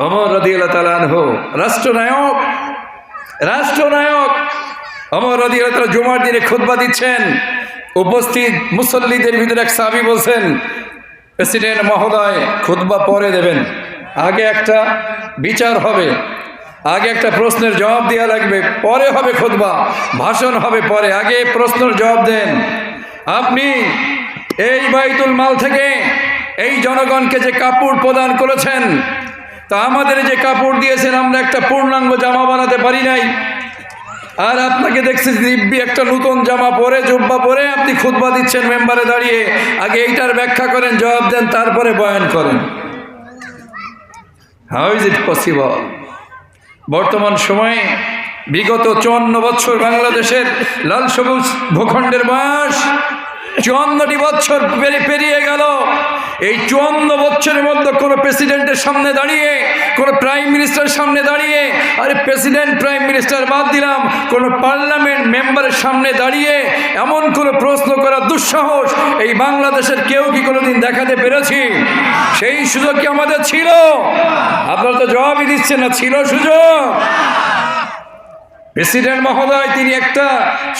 অমর তালানহ রাষ্ট্রনায়ক রাষ্ট্রনায়ক অমর তালা জুমার দিনে খুতবা দিচ্ছেন। উপস্থিত মুসল্লিদের ভিতরে এক সাবি বলছেন, প্রেসিডেন্ট মহোদয়, খুতবা পরে দেবেন। আগে একটা বিচার হবে, আগে একটা প্রশ্নের জবাব দেওয়া লাগবে। পরে হবে খুতবা, ভাষণ হবে পরে। আগে প্রশ্নের জবাব দেন। আপনি এই বাইতুল মাল থেকে এই জনগণকে যে কাপড় প্রদান করেছেন তা আমাদের যে কাপড় দিয়েছেন, আমরা একটা পূর্ণাঙ্গ জামা বানাতে পারি নাই। আর আপনাকে দেখছি দিব্যি একটা নতুন জামা পরে, জুব্বা পরে আপনি খুতবা দিচ্ছেন মেম্বারে দাঁড়িয়ে। আগে এইটার ব্যাখ্যা করেন, জবাব দেন, তারপরে বয়ান করেন। হাউ ইজ ইট পসিবল বর্তমান সময়ে বিগত চুয়ান্ন বছর বাংলাদেশের লাল সবুজ ভূখণ্ডের বয়স চুয়ান্নটি বছর পেরিয়ে গেল। এই চুয়ান্ন বছরের মধ্যে কোনো প্রেসিডেন্টের সামনে দাঁড়িয়ে, কোনো প্রাইম মিনিস্টারের সামনে দাঁড়িয়ে, আরে প্রেসিডেন্ট, প্রাইম মিনিস্টার বাদ দিলাম, কোনো পার্লামেন্ট মেম্বারের সামনে দাঁড়িয়ে এমন কোনো প্রশ্ন করা দুঃসাহস এই বাংলাদেশের কেউ কি কোনোদিন দেখাতে পেরেছি? সেই সুযোগ কি আমাদের ছিল? আপনারা তো জবাবই দিচ্ছেন না, ছিল সুযোগ। প্রেসিডেন্ট মহোদয়, তিনি একটা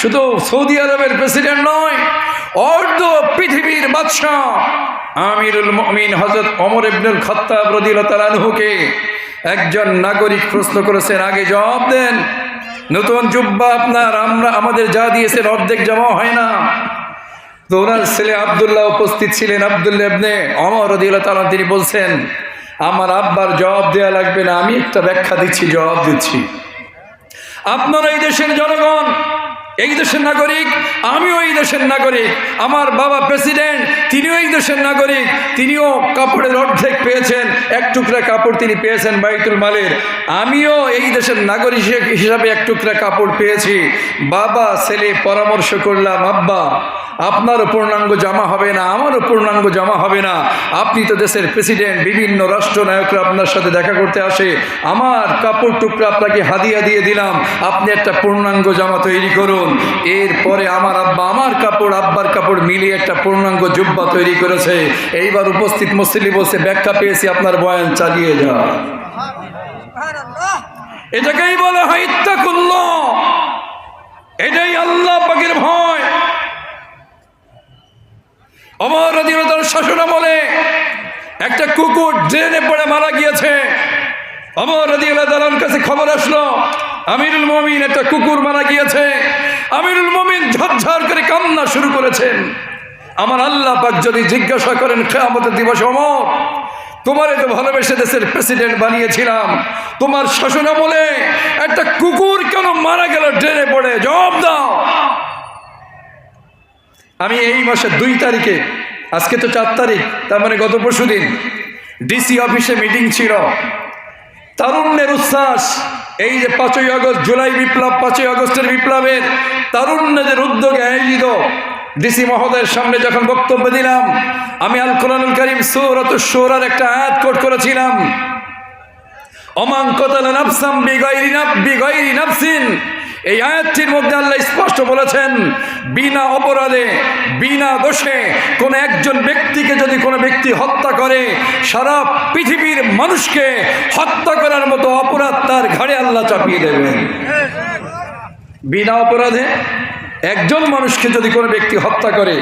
শুধু সৌদি আরবের প্রেসিডেন্ট নয় অর্ধ পৃথিবীর বাদশাহ আমিরুল মমিন হজরত অমর ইবনুল খত্তাব রদিলতালানহুকে একজন নাগরিক প্রশ্ন করেছেন, আগে জবাব দেন। নতুন জুব্বা আপনার, আমরা, আমাদের যা দিয়েছেন অর্ধেক জমা হয় না। তো ওনার ছেলে আবদুল্লাহ উপস্থিত ছিলেন, আবদুল্লাহ ইবনে অমর রদিল্লাহ তালা তিনি বলছেন, আমার আব্বার জবাব দেওয়া লাগবে না, আমি একটা ব্যাখ্যা দিচ্ছি, জবাব দিচ্ছি। আপনারা এই দেশের জনগণ এই দেশের নাগরিক, আমিও এই দেশের নাগরিক। আমার বাবা প্রেসিডেন্ট, তিনিও এই দেশের নাগরিক। তিনিও কাপড়ের অর্ধেক পেয়েছেন, এক টুকরা কাপড় তিনি পেয়েছেন বাইতুল মালের। আমিও এই দেশের নাগরিক হিসাবে এক টুকরা কাপড় পেয়েছি। বাবা, ছেলে, পরামর্শ করলাম, আব্বা আপনারও পূর্ণাঙ্গ জমা হবে না আমারও পূর্ণাঙ্গ জমা হবে না। আপনি তো দেশের প্রেসিডেন্ট বিভিন্ন রাষ্ট্রনায়করা আপনার সাথে দেখা করতে আসে। আমার কাপড় টুকরা আপনাকে হাদিয়া দিয়ে দিলাম আপনি একটা পূর্ণাঙ্গ জামা তৈরি করুন। এরপরে আমার আব্বা আমার কাপড় আব্বার কাপড় মিলিয়ে একটা পূর্ণাঙ্গ জুব্বা তৈরি করেছে। এইবার উপস্থিত মুসলি বলছে ব্যাখ্যা পেয়েছি আপনার বয়ান চালিয়ে যা এটাকেই বলে হয় ইত্তাকুল্ল এটাই আল্লাহ পাকের ভয় অমর অধীনতার শাসন আমলে একটা কুকুর ড্রেনে পড়ে মারা গিয়েছে। অমর রদিয়াল্লাহ তালার কাছে খবর আসলো, আমিরুল মমিন একটা কুকুর মারা গিয়েছে। আমিরুল মমিন ঝরঝর করে কান্না শুরু করেছেন। আমার আল্লাহ পাক যদি জিজ্ঞাসা করেন খেয়ামতের দিবস অমর, তোমার তো ভালোবেসে দেশের প্রেসিডেন্ট বানিয়েছিলাম। তোমার শাসন আমলে একটা কুকুর কেন মারা গেল? ড্রেনে পড়ে, জবাব দাও। আমি এই মাসের দুই তারিখে আজকে তো চার তারিখ, তার মানে গত পরশু দিন। ডিসি অফিসে মিটিং ছিল। তারুণ্যের উচ্ছ্বাস, এই যে পাঁচই আগস্ট, জুলাই বিপ্লব, পাঁচই আগস্টের বিপ্লবের তারুণ্যদের উদ্যোগে আয়োজিত ডিসি মহোদয়ের সামনে যখন বক্তব্য দিলাম, আমি আল কোরআনুল করিম সৌরত সৌরার একটা আয়াত কোট করেছিলাম। অমাং কতল নাফসাম বিগৈরি নাফ বিগৈরি নাফসিন এই আয়াতটির মধ্যে আল্লাহ স্পষ্ট বলেছেন, বিনা অপরাধে, বিনা দোষে কোন একজন ব্যক্তিকে যদি কোনো ব্যক্তি হত্যা করে, সারা পৃথিবীর মানুষকে হত্যা করার মতো অপরাধ তার ঘাড়ে আল্লাহ চাপিয়ে দেবেন। বিনা অপরাধে একজন মানুষকে যদি কোনো ব্যক্তি হত্যা করে